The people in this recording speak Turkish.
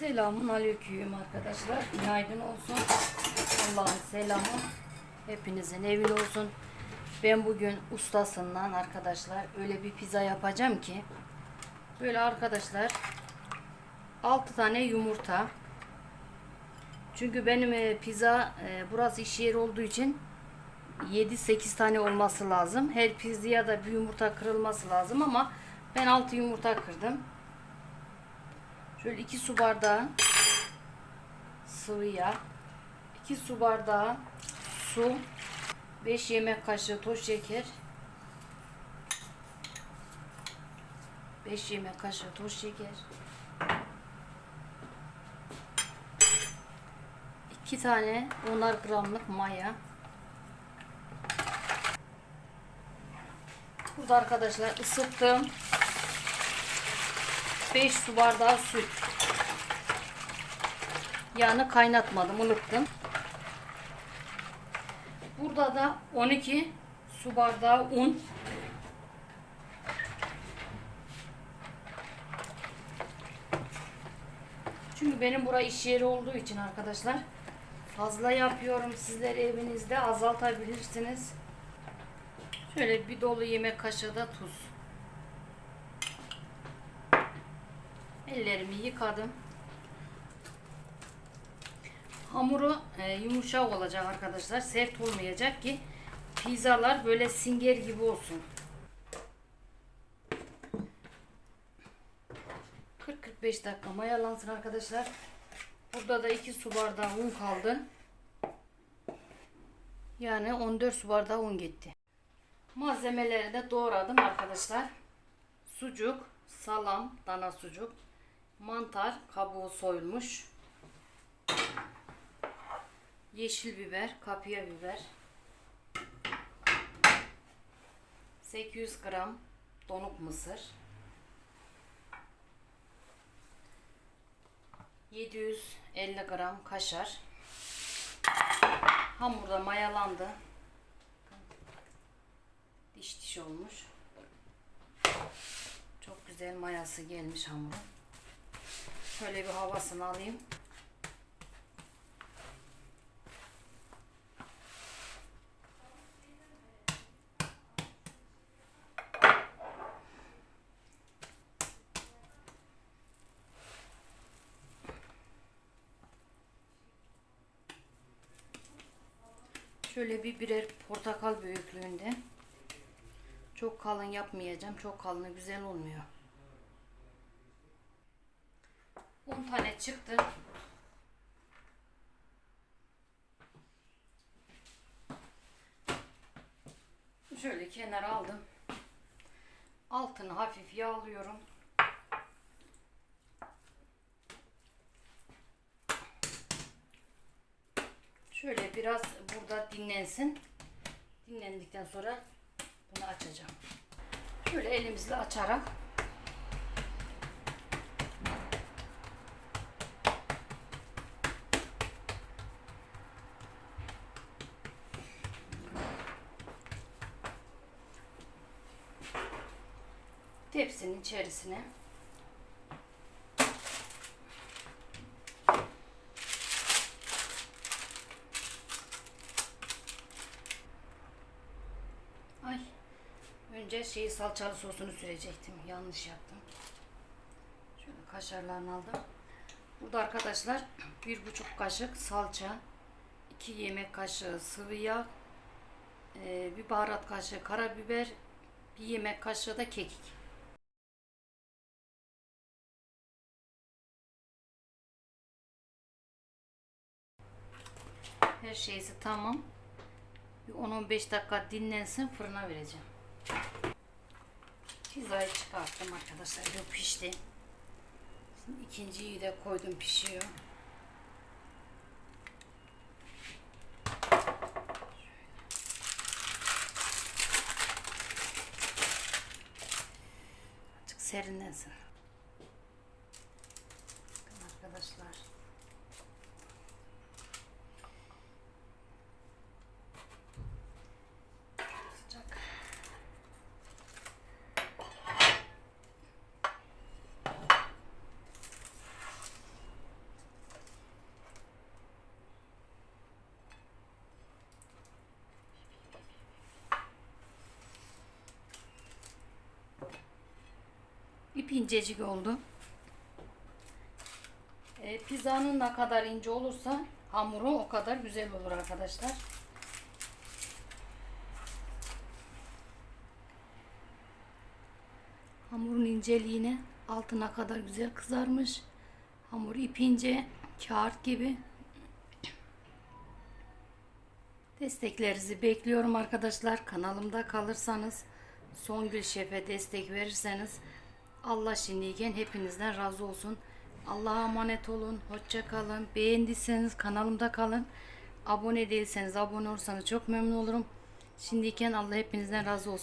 Selamun aleyküm arkadaşlar. Günaydın olsun. Allah'ın selamı hepinizin evin olsun. Ben bugün ustasından arkadaşlar öyle bir pizza yapacağım ki böyle arkadaşlar 6 tane yumurta çünkü benim e, pizza e, burası iş yeri olduğu için 7-8 tane olması lazım. Her pizzaya da bir yumurta kırılması lazım ama ben 6 yumurta kırdım. Şöyle 2 su bardağı sıvı yağ, 2 su bardağı su, 5 yemek kaşığı toz şeker, 5 yemek kaşığı toz şeker, 2 tane 10'ar gramlık maya. Burada arkadaşlar ısıttığım 5 su bardağı süt. Yağını kaynatmadım, ılıttım. Burada da 12 su bardağı un. Çünkü benim bura iş yeri olduğu için arkadaşlar fazla yapıyorum. Sizler evinizde azaltabilirsiniz. Şöyle bir dolu yemek kaşığı da tuz. Ellerimi yıkadım. Hamuru e, yumuşak olacak arkadaşlar. Sert olmayacak ki pizzalar böyle singer gibi olsun. 40-45 dakika mayalansın arkadaşlar. Burada da 2 su bardağı un kaldı. Yani 14 su bardağı un gitti. Malzemeleri de doğradım arkadaşlar. Sucuk, salam, dana sucuk, mantar, kabuğu soyulmuş, yeşil biber, kapya biber, 800 gram donuk mısır, 750 gram kaşar, hamurda mayalandı, diş diş olmuş. Çok güzel mayası gelmiş hamurun. Şöyle bir havasını alayım. Şöyle bir birer portakal büyüklüğünde. Çok kalın yapmayacağım. Çok kalını güzel olmuyor. 10 tane çıktı. Şöyle kenara aldım. Altını hafif yağlıyorum. Şöyle biraz burada dinlensin. Dinlendikten sonra bunu açacağım. Şöyle elimizle açarak tepsinin içerisine Ay önce şeyi salçalı sosunu sürecektim. Yanlış yaptım. Şöyle kaşarlarını aldım. Burada arkadaşlar bir buçuk kaşık salça, iki yemek kaşığı sıvı yağ, e, bir baharat kaşığı karabiber, bir yemek kaşığı da kekik. Her şeysi tamam. Bir 10-15 dakika dinlensin fırına vereceğim. Pizzayı çıkarttım arkadaşlar. Bu pişti. Şimdi ikinciyi de koydum pişiyor. Azıcık serinlensin. İp incecik oldu. E, pizzanın ne kadar ince olursa hamuru o kadar güzel olur arkadaşlar. Hamurun inceliğine altına kadar güzel kızarmış. Hamur ipince, kağıt gibi. Desteklerinizi bekliyorum arkadaşlar. Kanalımda kalırsanız Songül Şef'e destek verirseniz Allah şimdiyken hepinizden razı olsun. Allah'a emanet olun. Hoşça kalın. Beğendiyseniz kanalımda kalın. Abone değilseniz abone olursanız çok memnun olurum. Şimdiyken Allah hepinizden razı olsun.